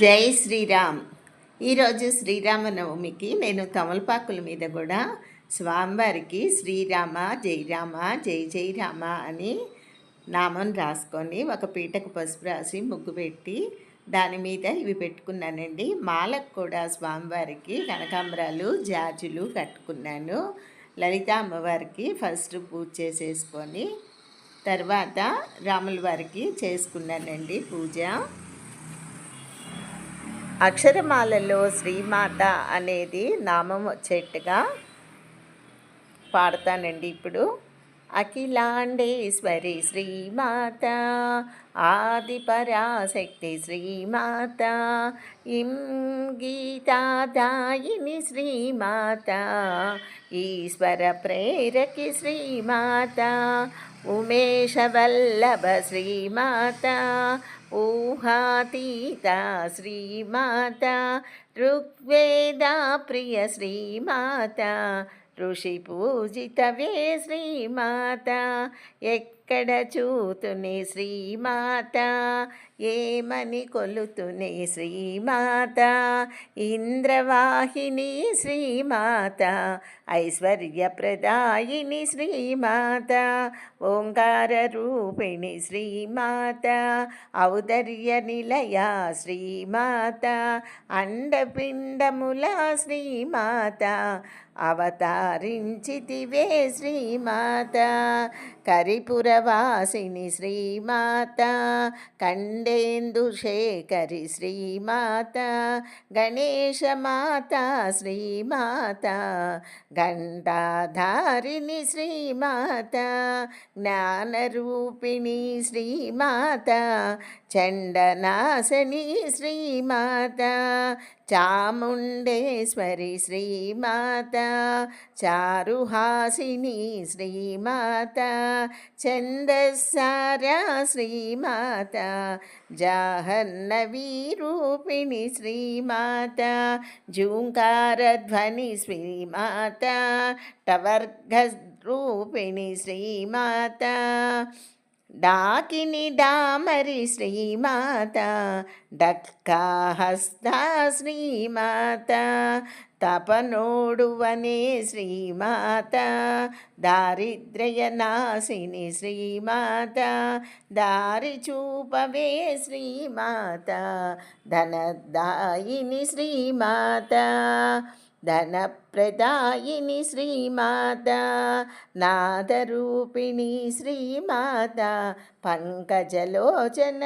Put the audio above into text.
జై శ్రీరామ్. ఈరోజు శ్రీరామనవమికి నేను తమలపాకుల మీద కూడా స్వామివారికి శ్రీరామ జై రామ జై జై రామ అని నామం రాసుకొని ఒక పీటకు పసుపు రాసి ముగ్గు పెట్టి దాని మీద ఇవి పెట్టుకున్నానండి. మాలకు కూడా స్వామివారికి కనకాంబరాలు జాజులు కట్టుకున్నాను. లలిత అమ్మవారికి ఫస్ట్ పూజ చేసేసుకొని తర్వాత రాముల వారికి చేసుకున్నానండి పూజ. అక్షరమాలలో శ్రీమాత అనేది నామం వచ్చేట్టుగా పాడతానండి ఇప్పుడు. అఖిలాండేశ్వరి శ్రీమాత ఆదిపరాశక్తి శ్రీమాత. ఇం గీతాదాయిని శ్రీమాత. ఈశ్వర ప్రేరకి శ్రీమాత. ఉమేషవల్లభ శ్రీమాత. ఊహాతీత శ్రీమాత. ఋగ్వేదా ప్రియ శ్రీమాత. ఋషి పూజితవే శ్రీమాత. యక్ ఎక్కడ చూతునే శ్రీమాత? ఏమని కొలుతునే శ్రీమాత? ఇంద్రవాహిని శ్రీమాత ఐశ్వర్యప్రదాయిని శ్రీమాత ఓంకార రూపిణి శ్రీమాత ఔదర్య నిలయ శ్రీమాత అండపిండముల శ్రీమాత అవతారించితివే శ్రీమాత. కరిపురవాసిని శ్రీమాత. కండేందు శేఖరి శ్రీమాత. గణేశమాత శ్రీమాత. గంటాధారిణి శ్రీమాత. జ్ఞానరూపిణి శ్రీమాత. చండనాశని శ్రీమాత. చాముండేశ్వరి శ్రీమాత చారుహాసిని శ్రీమాత చందసారా శ్రీమాత జాహన్నవీ రూపిణి శ్రీమాత జూంకారధ్వని శ్రీమాత టవర్గ రూపిణి శ్రీమాత. డాకిని డామరి శ్రీమాత డక్కాహస్త శ్రీమాత తపనోడువనే శ్రీమాత దారిద్ర్య నాశిని శ్రీమాత దారి చూపవే శ్రీమాత ధనదాయిని శ్రీమాత. ధనప్రదాయిని శ్రీమాత నాదరూపిణి శ్రీమాత పంకజలోచన